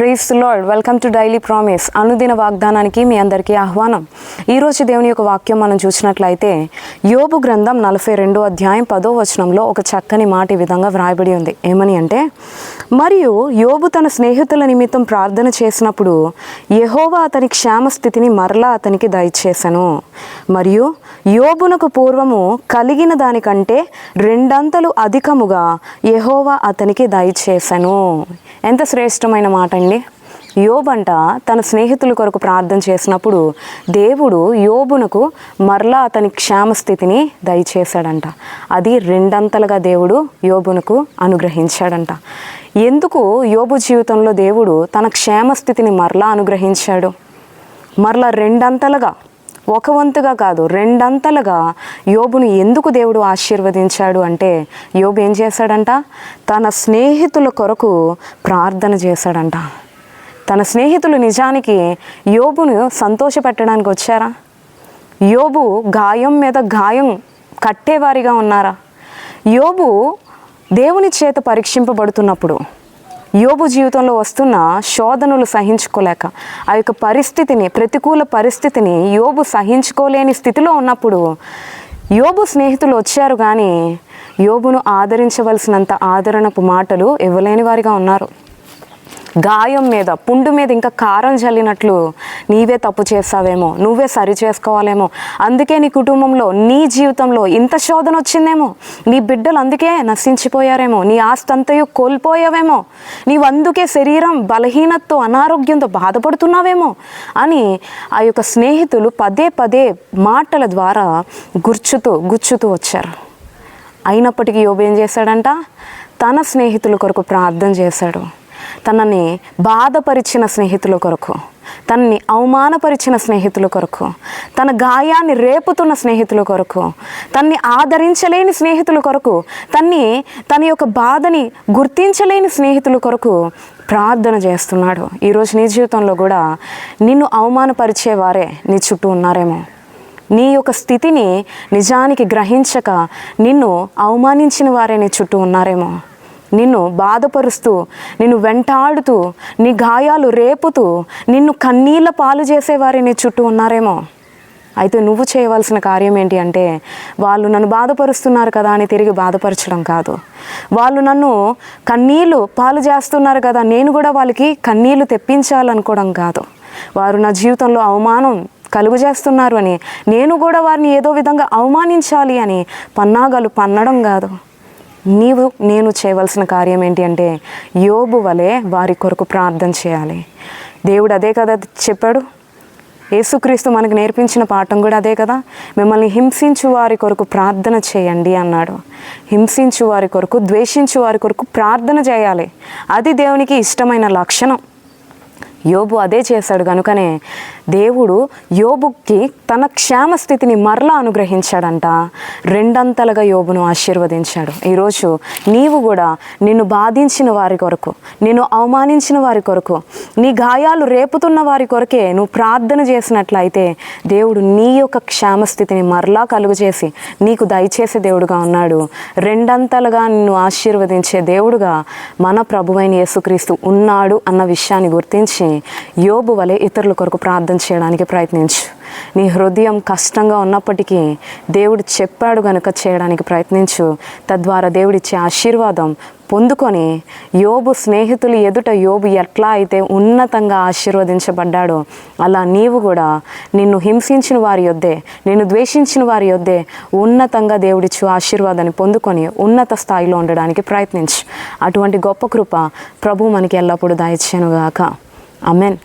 Praise lord welcome to daily promise అనుదిన వాగ్దానానికి మీ అందరికీ ఆహ్వానం. ఈరోజు దేవుని యొక్క వాక్యం మనం చూసినట్లయితే యోబు గ్రంథం నలభై రెండో అధ్యాయం పదో వచనంలో ఒక చక్కని మాట ఈ విధంగా వ్రాయబడి ఉంది. ఏమని అంటే మరియు యోబు తన స్నేహితుల నిమిత్తం ప్రార్థన చేసినప్పుడు యహోవా అతని క్షేమ స్థితిని మరలా అతనికి దయచేశాను మరియు యోబునకు పూర్వము కలిగిన దానికంటే రెండంతలు అధికముగా యహోవా అతనికి దయచేశాను ఎంత శ్రేష్టమైన మాట అండి యోబంట తన స్నేహితుల కొరకు ప్రార్థన చేసినప్పుడు దేవుడు యోబునకు మరలా అతని క్షేమ స్థితిని దయచేశాడంట. అది రెండంతలుగా దేవుడు యోబునకు అనుగ్రహించాడంట. ఎందుకు యోబు జీవితంలో దేవుడు తన క్షేమ స్థితిని మరలా అనుగ్రహించాడు? మరలా రెండంతలుగా ఒక వంతుగా కాదు రెండంతలుగా యోబును ఎందుకు దేవుడు ఆశీర్వదించాడు అంటే యోబు ఏం చేశాడంట? తన స్నేహితుల కొరకు ప్రార్థన చేశాడంట. తన స్నేహితులు నిజానికి యోబును సంతోషపెట్టడానికి వచ్చారా? యోబు గాయం మీద గాయం కట్టేవారిగా ఉన్నారా? యోబు దేవుని చేత పరీక్షింపబడుతున్నప్పుడు యోబు జీవితంలో వస్తున్న శోధనలు సహించుకోలేక ఆ యొక్క పరిస్థితిని ప్రతికూల పరిస్థితిని యోబు సహించుకోలేని స్థితిలో ఉన్నప్పుడు యోబు స్నేహితులు వచ్చారు కానీ యోబును ఆదరించవలసినంత ఆదరణపు మాటలు ఇవ్వలేని వారిగా ఉన్నారు. గాయం మీద పుండు మీద ఇంకా కారం చల్లినట్లు నీవే తప్పు చేస్తావేమో నువ్వే సరి చేసుకోవాలేమో. అందుకే నీ కుటుంబంలో నీ జీవితంలో ఇంత శోధన వచ్చిందేమో. నీ బిడ్డలు అందుకే నశించిపోయారేమో. నీ ఆస్తి అంతయు కోల్పోయావేమో. నీవు అందుకే శరీరం బలహీనతతో అనారోగ్యంతో బాధపడుతున్నావేమో అని ఆ యొక్క స్నేహితులు పదే పదే మాటల ద్వారా గుర్చుతూ గుచ్చుతూ వచ్చారు. అయినప్పటికీ యోబేం ఏం చేశాడంట? తన స్నేహితుల కొరకు ప్రార్థన చేశాడు. తనని బాధపరిచిన స్నేహితుల కొరకు తనని అవమానపరిచిన స్నేహితుల కొరకు తన గాయాన్ని రేపుతున్న స్నేహితుల కొరకు తన్ని ఆదరించలేని స్నేహితుల కొరకు తన్ని తన యొక్క బాధని గుర్తించలేని స్నేహితుల కొరకు ప్రార్థన చేస్తున్నాడు. ఈరోజు నీ జీవితంలో కూడా నిన్ను అవమానపరిచేవారే నీ చుట్టూ ఉన్నారేమో. నీ యొక్క స్థితిని నిజానికి గ్రహించక నిన్ను అవమానించిన వారే నీ చుట్టూ ఉన్నారేమో. నిన్ను బాధపరుస్తూ నిన్ను వెంటాడుతూ నీ గాయాలు రేపుతూ నిన్ను కన్నీళ్ళ పాలు చేసేవారే నీ చుట్టూ ఉన్నారేమో. అయితే నువ్వు చేయవలసిన కార్యం ఏంటి అంటే వాళ్ళు నన్ను బాధపరుస్తున్నారు కదా అని తిరిగి బాధపరచడం కాదు. వాళ్ళు నన్ను కన్నీళ్ళు పాలు చేస్తున్నారు కదా నేను కూడా వాళ్ళకి కన్నీళ్ళు తెప్పించాలనుకోవడం కాదు. వారు నా జీవితంలో అవమానం కలుగు చేస్తున్నారు అని నేను కూడా వారిని ఏదో విధంగా అవమానించాలి అని పన్నాగాలు పన్నడం కాదు. నీవు నేను చేయవలసిన కార్యం ఏంటి అంటే యోబు వలె వారి కొరకు ప్రార్థన చేయాలి. దేవుడు అదే కదా చెప్పాడు? యేసుక్రీస్తు మనకు నేర్పించిన పాఠం కూడా అదే కదా? మిమ్మల్ని హింసించు వారి కొరకు ప్రార్థన చేయండి అన్నాడు. హింసించు వారి కొరకు ద్వేషించు వారి కొరకు ప్రార్థన చేయాలి. అది దేవునికి ఇష్టమైన లక్షణం. యోబు అదే చేశాడు కనుకనే దేవుడు యోబుకి తన క్షేమ స్థితిని మరలా అనుగ్రహించాడంట. రెండంతలుగా యోబును ఆశీర్వదించాడు. ఈరోజు నీవు కూడా నిన్ను బాధించిన వారి కొరకు నిన్ను అవమానించిన వారి కొరకు నీ గాయాలు రేపుతున్న వారి కొరకే నువ్వు ప్రార్థన చేసినట్లయితే దేవుడు నీ యొక్క క్షేమ స్థితిని మరలా కలుగజేసి నీకు దయచేసే దేవుడుగా ఉన్నాడు. రెండంతలుగా నిన్ను ఆశీర్వదించే దేవుడుగా మన ప్రభువైన యేసుక్రీస్తు ఉన్నాడు అన్న విషయాన్ని గుర్తించి యోబు వలె ఇతరుల కొరకు ప్రార్థన చేయడానికి ప్రయత్నించు. నీ హృదయం కష్టంగా ఉన్నప్పటికీ దేవుడు చెప్పాడు గనుక చేయడానికి ప్రయత్నించు. తద్వారా దేవుడిచ్చే ఆశీర్వాదం పొందుకొని యోబు స్నేహితులు ఎదుట యోబు ఎట్లా అయితే ఉన్నతంగా ఆశీర్వదించబడ్డాడో అలా నీవు కూడా నిన్ను హింసించిన వారి యొద్దే నిన్ను ద్వేషించిన వారి యొద్దే ఉన్నతంగా దేవుడిచ్చు ఆశీర్వాదాన్ని పొందుకొని ఉన్నత స్థాయిలో ఉండడానికి ప్రయత్నించు. అటువంటి గొప్ప కృప ప్రభు మనకి ఎల్లప్పుడూ దయచేనుగాక Amen.